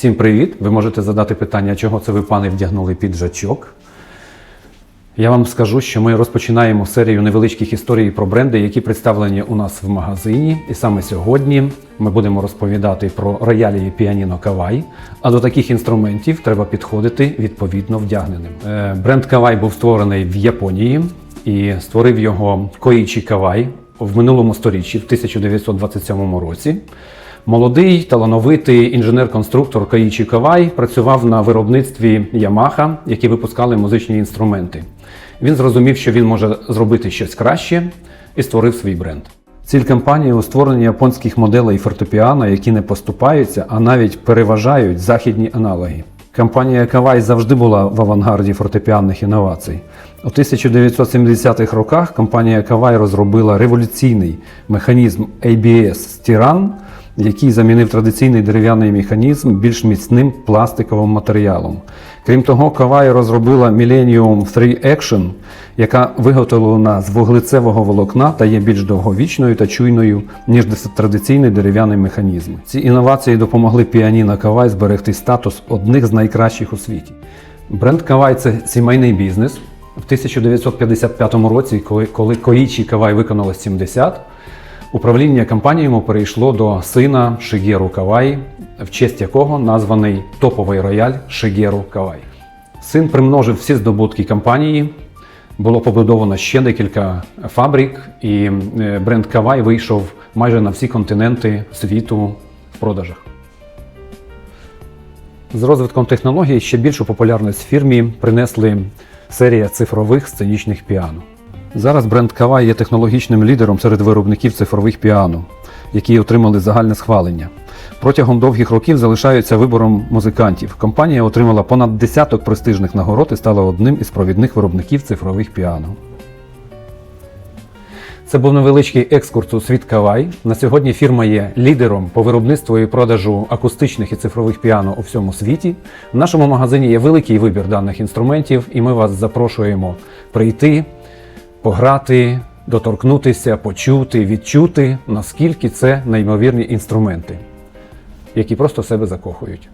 Всім привіт! Ви можете задати питання, чого це ви, пане, вдягнули піджачок. Я вам скажу, що ми розпочинаємо серію невеличких історій про бренди, які представлені у нас в магазині. І саме сьогодні ми будемо розповідати про роялі піаніно Кавай. А до таких інструментів треба підходити відповідно вдягненим. Е, Бренд Кавай був створений в Японії і створив його Коїчі Кавай в минулому сторіччі, в 1927 році. Молодий талановитий інженер-конструктор Каїчі Кавай працював на виробництві Ямаха, які випускали музичні інструменти. Він зрозумів, що він може зробити щось краще, і створив свій бренд. Ціль компанії у створенні японських моделей фортепіано, які не поступаються, а навіть переважають західні аналоги. Компанія Кавай завжди була в авангарді фортепіанних інновацій. У 1970-х роках компанія Кавай розробила революційний механізм ABS Tiran, який замінив традиційний дерев'яний механізм більш міцним пластиковим матеріалом. Крім того, Кавай розробила Millennium 3 Action, яка виготовлена з вуглецевого волокна та є більш довговічною та чуйною, ніж традиційний дерев'яний механізм. Ці інновації допомогли піаніно Кавай зберегти статус одних з найкращих у світі. Бренд Кавай це сімейний бізнес. В 1955 році, коли, коли Коїчі Кавай виконалось 70, Управління компанією перейшло до сина Шигеру Кавай, в честь якого названий топовий рояль Шигеру Кавай. Син примножив всі здобутки компанії. Було побудовано ще декілька фабрик, і е, бренд Кавай вийшов майже на всі континенти світу в продажах. З розвитком технологій ще більшу популярність фірмі принесли серія цифрових сценічних піано. Зараз бренд Кавай є технологічним лідером серед виробників цифрових піано, які отримали загальне схвалення. Протягом довгих років залишаються вибором музикантів. Компанія отримала понад десяток престижних нагород і стала одним із провідних виробників цифрових піано. Це був невеличкий екскурс у світ Кавай. На сьогодні фірма є лідером по виробництву і продажу акустичних і цифрових піано у всьому світі. В нашому магазині є великий вибір даних інструментів, і ми вас запрошуємо прийти, пограти, доторкнутися, почути, відчути, наскільки це неймовірні інструменти, які просто себе закохують.